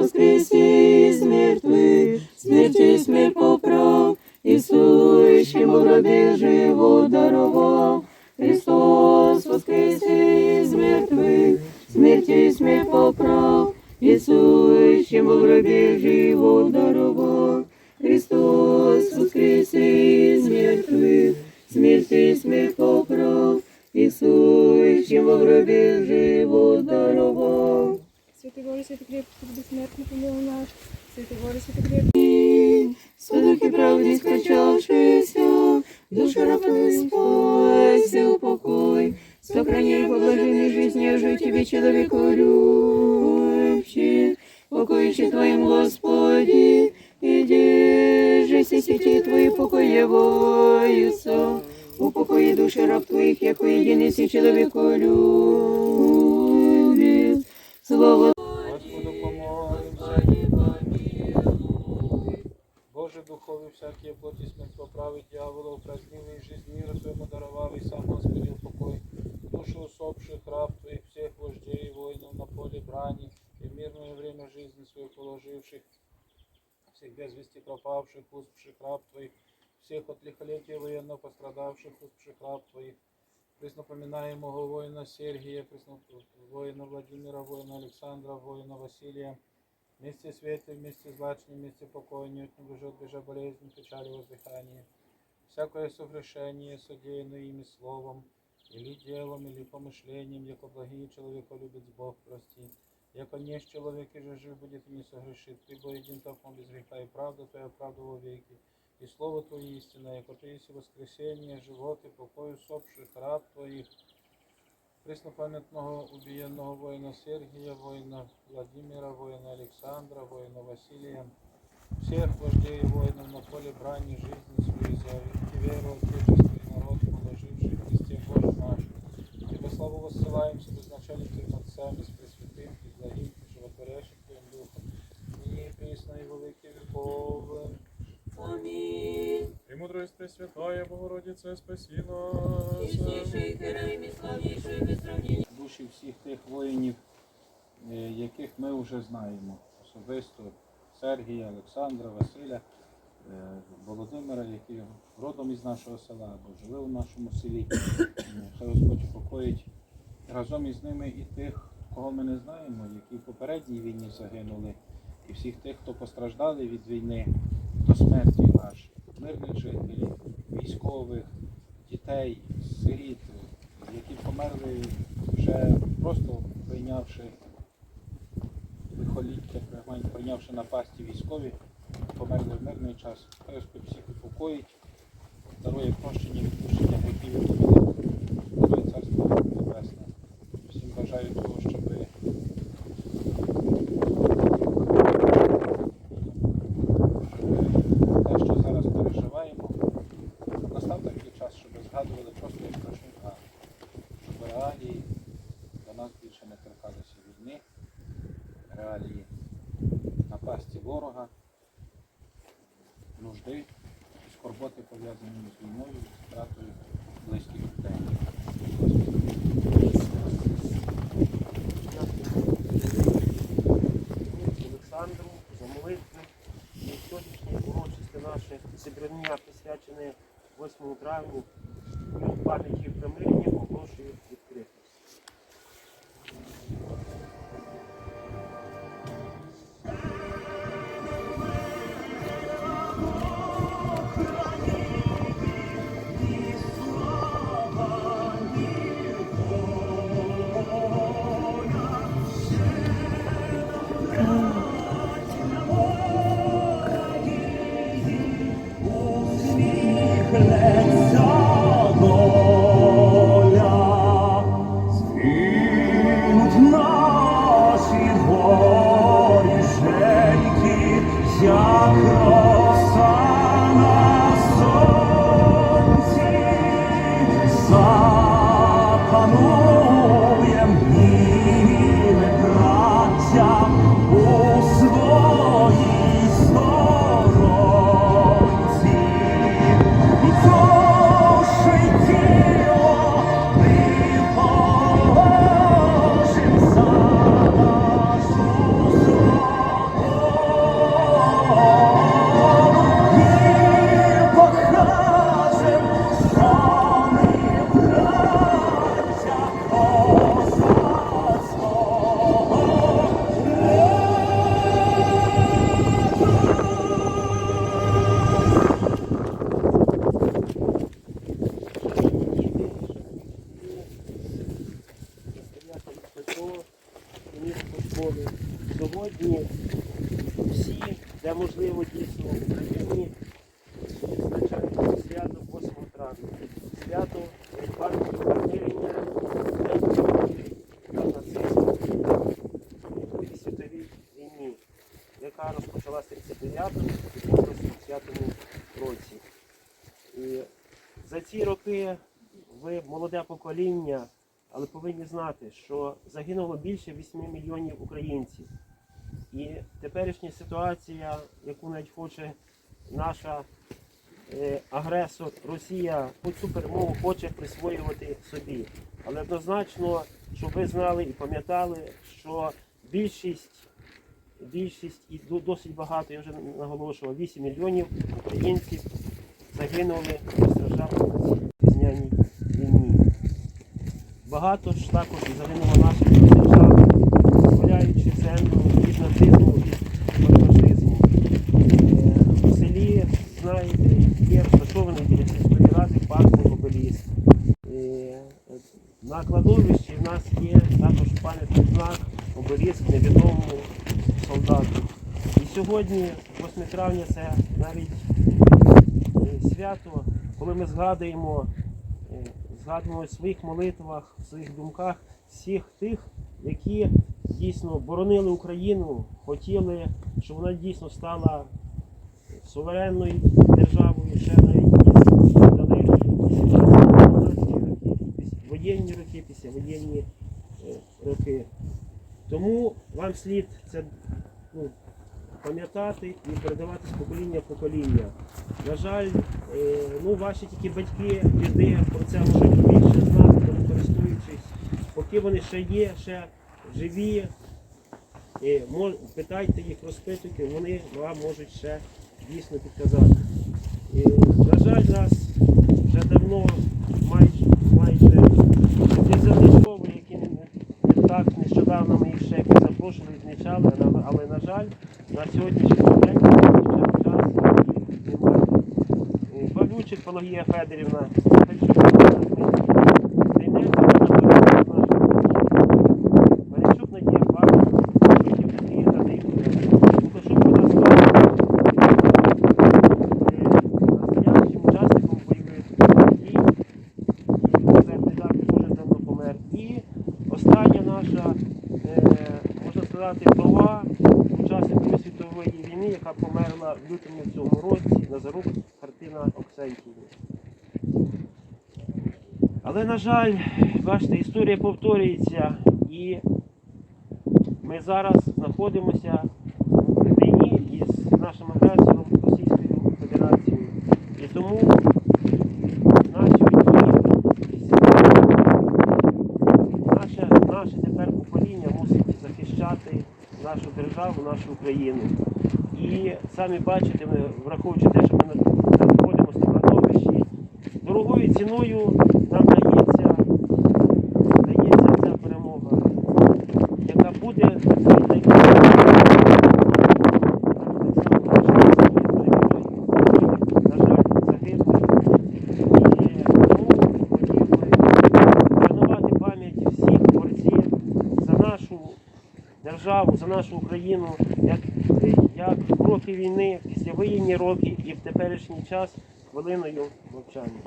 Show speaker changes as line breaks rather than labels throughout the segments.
воскресе из мертвых, смерти смерть поправ, и сущему в гробе живот даровал. Христос воскресе из мертвых, смерти смерть поправ, и сущему в гробе живот даровал. Христос воскресе из мертвых, смерти смерть поправ, и сущему в гробе живот даровал.
Святий Боже, святий крепкий, безсмертний помилуй наш. Святий Боже, святий крепкий.
И Святых скачавшися, душа рабы спайся, упокой, сохраняй по блаженной жизни, жить тебе, человеку
положивших, всех без вести пропавших, успевших раб Твоих, всех от лихолетия военно пострадавших, успевших раб Твоих, преснопоминаемого воина Сергия, воина Владимира, воина Александра, воина Василия, вместе света, вместе злачни, вместе покойни, от него бежа болезни, печали воздыхания. Всякое согрешение, содеянное ими словом, или делом, или помышлением, яко благие человека любит Бог прости. Яко не с человеке же жив будет и не согрешит, ты бо един током без греха и правда твоя правда во веки. И слово Твое истина, яко ты есть воскресение, живот и покой усопших раб Твоих, преснопамятного убиенного воина Сергия, воина Владимира, воина Александра, воина Василия, всех вождей и воинов на поле брани жизни своей за верки веру, Отечество и народ, положивший в Христе Боже наш. Тебе славу воссылаем с безначальником Отцами, с Животворящим Твоим Духом, и присно и великий вековым.
Аминь.
Премудрость Пресвятая Богородице, спаси нас.
Чистейший Хераим и славнейший без
душі всіх тих воїнів, е, яких ми вже знаємо. Особисто Сергія, Олександра, Василя, е, Володимира, які родом із нашого села або жили у нашому селі. Е, Хай Господь упокоїть разом із ними і тих, кого ми не знаємо, які в попередній війні загинули, і всіх тих, хто постраждали від війни до смерті аж мирних жителів, військових, дітей, сиріт, які померли вже просто прийнявши лихоліття, прийнявши напасті військові, померли в мирний час. Хай Господь всіх упокоїть, дарує прощення, відпущення гріхів дарує царство небесне. Всім бажаю того, щоб те, що зараз переживаємо, настав такий час, щоб згадували просто як про життя, щоб реалії до нас більше не торкалися війни, реалії напасті ворога, нужди, скорботи пов'язані з війною, з втратою близьких людей.
Олександру за молитву. І сьогоднішнє урочисте наше зібрання присвячене 8 травню і пам'яті примирення оголошую Thank you. Покоління, але повинні знати, що загинуло більше 8 мільйонів українців. І теперішня ситуація, яку навіть хоче наша е, агресор Росія, цю перемогу хоче присвоювати собі. Але однозначно, щоб ви знали і пам'ятали, що більшість, більшість і досить багато, я вже наголошував, 8 мільйонів українців загинули, цій візняній війні. Багато ж також загинуло наших держав, визволяючи землю від нацизму, від фашизму. Е, У селі, знаєте, є розташований біля сільської ради парковий обеліск. Е, На кладовищі в нас є також пам'ятний знак, обеліск невідомому солдату. І сьогодні, 8 травня, це навіть е, свято, коли ми згадуємо, згадуємо в своїх молитвах, в своїх думках всіх тих, які дійсно боронили Україну, хотіли, щоб вона дійсно стала суверенною державою, ще навіть далекі 18 роки, піс- воєнні е, роки. Тому вам слід це ну, пам'ятати і передавати з покоління в покоління. На жаль, е, ну, ваші тільки батьки, діди про це можуть більше знати, тому користуючись, поки вони ще є, ще живі, питайте їх, розпитуйте, вони вам можуть ще дійсно підказати. На жаль, нас вже давно майже, майже десятки школи, які не, не так нещодавно ми їх відзначали, але, на жаль, на сьогоднішній день ще час немає. Е, Павлючик Пологія Федорівна, можна права вдова світової війни, яка померла в лютому цьому році, на зарук Хартина Оксентівна. Але, на жаль, бачите, історія повторюється і ми зараз знаходимося в війні із нашим агресором Російською Федерацією. І тому наші батьки, наше, наше тепер покоління мусить захищати нашу державу, нашу Україну. І самі бачите, ми, враховуючи те, що ми на- знаходимося на кладовищі, дорогою ціною нам дається, дається ця перемога, яка буде на жаль, загиблих. І тому хотів би вшанувати пам'ять всіх борців за нашу державу, за нашу Україну, як, як в роки війни, післявоєнні роки і в теперішній час хвилиною мовчання.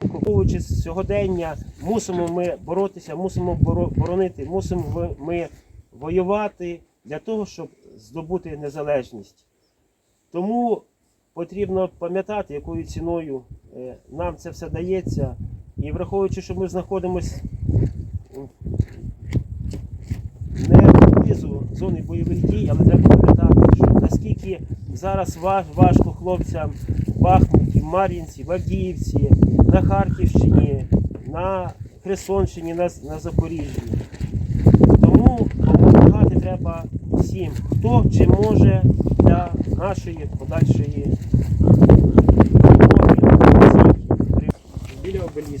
Враховуючи сьогодення, мусимо ми боротися, мусимо боронити, мусимо ми воювати для того, щоб здобути незалежність. Тому потрібно пам'ятати, якою ціною е, нам це все дається. І враховуючи, що ми знаходимося не поблизу зони бойових дій, але треба пам'ятати, що наскільки зараз важко хлопцям в Бахмуті, Мар'їнці, в Авдіївці, на Харківщині, на Херсонщині, на, на Запоріжжі. Тому допомагати треба всім, хто чи може для нашої подальшої Біля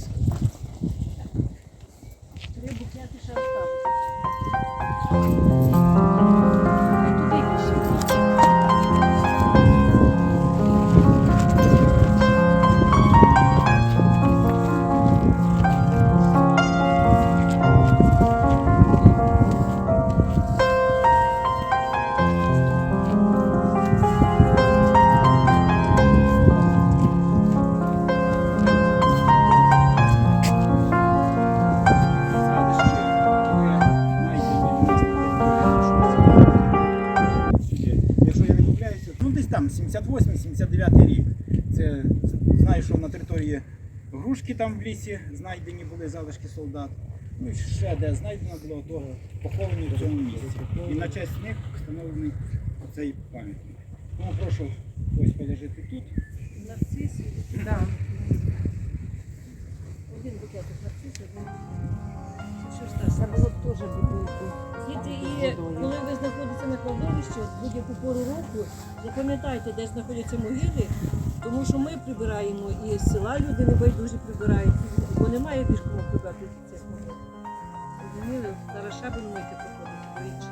Грушки там в лісі знайдені були залишки солдат. Ну і ще де знайдено було того поховані в цьому місці. І на честь них встановлений оцей пам'ятник. Тому прошу ось положити тут.
Да.
Один букетик нарцисів, Було б теж бутилку. Діти, і коли ви знаходитеся на кладовищі, в будь-яку пору року, запам'ятайте, де знаходяться могили, тому що ми прибираємо і з села люди небайдужі прибирають, бо немає більш кому прибрати цих могил. Розуміли? Зараз ще будемо йти проходити до.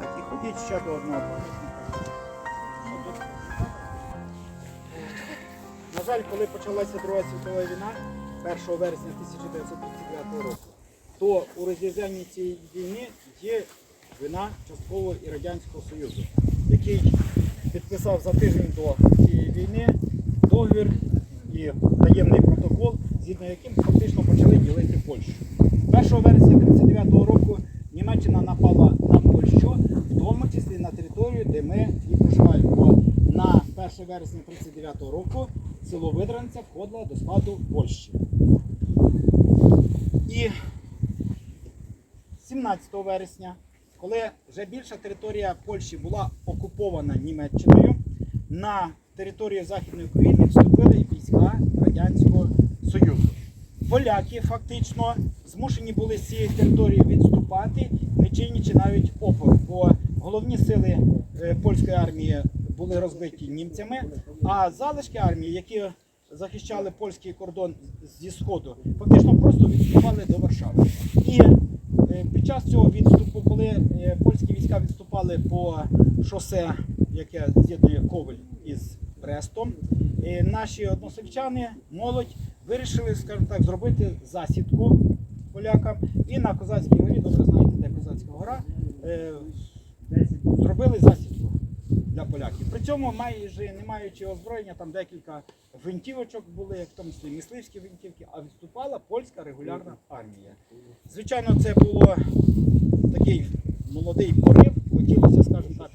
Так, і ходіть ще до одного пам'ятника. На жаль, коли почалася Друга світова війна, 1 вересня 1939 року, то у розв'язанні цієї війни є вина частково і Радянського Союзу, який підписав за тиждень до цієї війни договір і таємний протокол, згідно яким фактично почали ділити Польщу. 1 вересня 1939 року Німеччина напала на Польщу, в тому числі на територію, де ми і проживаємо. На 1 вересня 1939 року село Видранця входило до складу Польщі. І 17 вересня, коли вже більша територія Польщі була окупована Німеччиною, на територію Західної України вступили війська Радянського Союзу. Поляки фактично змушені були з цієї території відступати, не чинячи навіть опору, бо головні сили е, польської армії були розбиті німцями, а залишки армії, які захищали польський кордон зі сходу, фактично просто відступали до Варшави. І під час цього відступу, коли е, польські війська відступали по шосе, яке з'єднує Ковель із Брестом, е, наші односельчани, молодь, вирішили, скажімо так, зробити засідку полякам. І на Козацькій горі, добре знаєте, де Козацька гора, е, зробили засідку для поляків. При цьому майже не маючи озброєння, там декілька гвинтівочок були, в тому числі мисливські гвинтівки, а відступала польська регулярна армія. Звичайно, це було такий молодий порив, хотілося, скажімо так,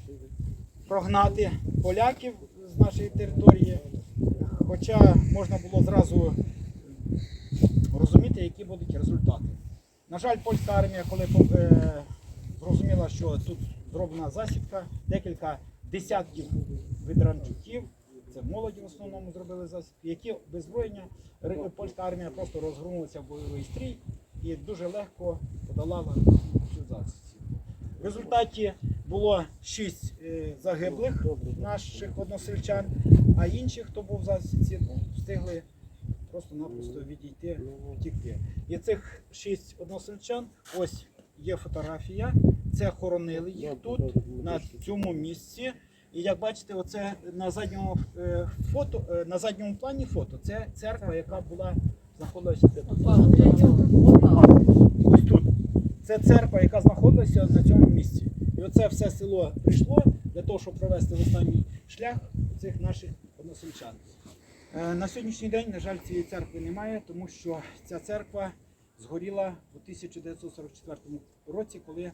прогнати поляків з нашої території. Хоча можна було зразу розуміти, які будуть результати. На жаль, польська армія, коли е, зрозуміла, що тут зроблена засідка, декілька десятків видранчуків, це молоді в основному зробили засідки, які без зброєння польська армія просто розгорнулася в бойовий стрій і дуже легко подолала цю засідку. В результаті було шість е, загиблих наших односельчан, а інші, хто був в засідці, ну, встигли просто-напросто відійти, втікти. І цих шість односельчан, ось є фотографія, це хоронили їх тут, на цьому місці. І як бачите, оце на задньому е, фото, е, на задньому плані фото, це церква, яка була знаходилася. Ось тут. Це церква, яка знаходилася на цьому місці. І оце все село прийшло для того, щоб провести останній шлях цих наших односельчан. Е, На сьогоднішній день, на жаль, цієї церкви немає, тому що ця церква згоріла у 1944 році, коли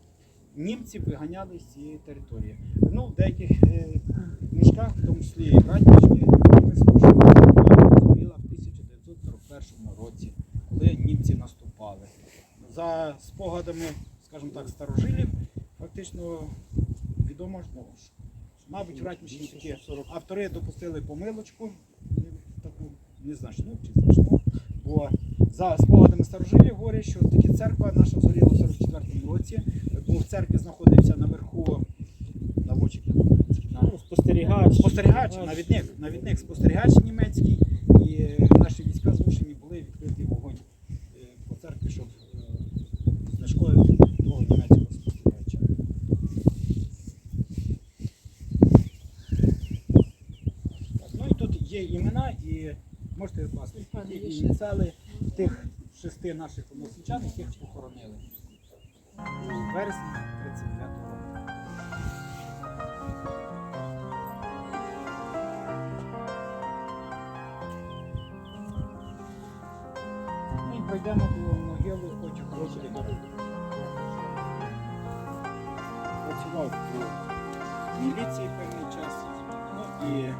німці виганяли з цієї території. Ну, в деяких е, книжках, в тому числі і написано, що згоріла в 1941 році, коли німці наступали. За спогадами, скажімо так, старожилів, фактично відомо, що, мабуть, ратнішні такі автори допустили помилочку, таку незначну чи значну, бо за спогадами старожилів говорять, що таки церква наша згоріла в 44-му році, бо в церкві знаходився наверху наводчик, називається,
Спостерігач.
спостерігач, навідник, навідник спостерігач німецький, і е, наші війська змушені були відкрити вогонь е, по церкві, щоб е, знешкодити того німецького спостерігача. Ну і тут є імена, і можете є ініціали тих шести наших односельчан, яких похоронили. В вересні 39 року. І пройдемо до могили хочу Господи. Працював у міліції певний час. Ну і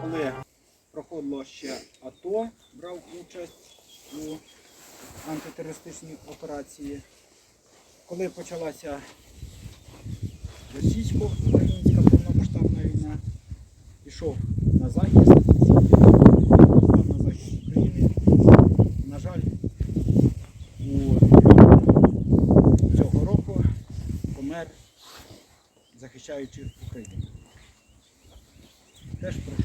коли проходило ще АТО, брав участь у антитерористичній операції. Коли почалася російсько-українська повномасштабна війна, пішов на захист, став на захист України. На жаль, цього року помер, захищаючи Україну. Теж прошу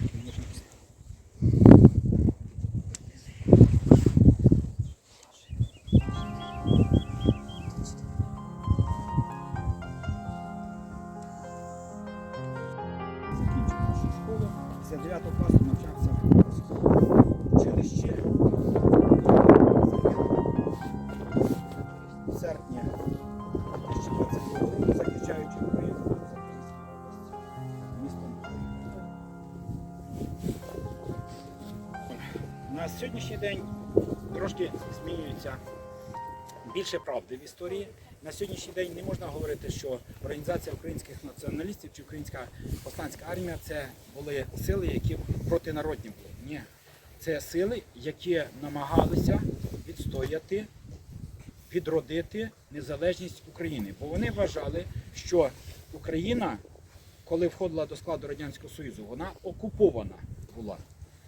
в Запорізькій області, місто На сьогоднішній день трошки змінюється більше правди в історії. На сьогоднішній день не можна говорити, що організація українських націоналістів чи українська повстанська армія це були сили, які протинародні були. Ні. Це сили, які намагалися відстояти, відродити незалежність України. Бо вони вважали, що Україна, коли входила до складу Радянського Союзу, вона окупована була.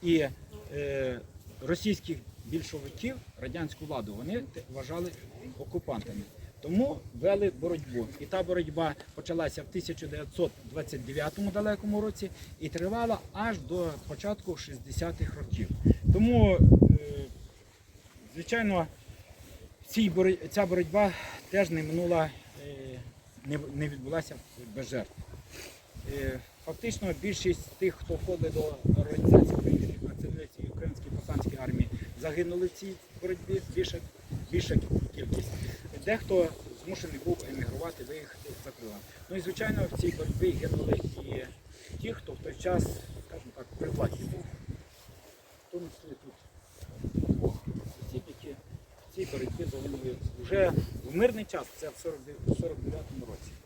І е, російських більшовиків, радянську владу, вони вважали окупантами. Тому вели боротьбу. І та боротьба почалася в 1929 далекому році і тривала аж до початку 60-х років. Тому, е, звичайно, ця боротьба теж не минула, не, не відбулася без жертв. Е, Фактично більшість тих, хто входить до організації українських націоналістів і української повстанської армії, загинули в цій боротьбі більша, більша кількість. Дехто змушений був емігрувати, виїхати за кордон. Ну і звичайно в цій боротьбі гинули і ті, хто в той час, скажімо так, при владі був. Тому тут які перейти до вже в мирний час, це в 49-му році.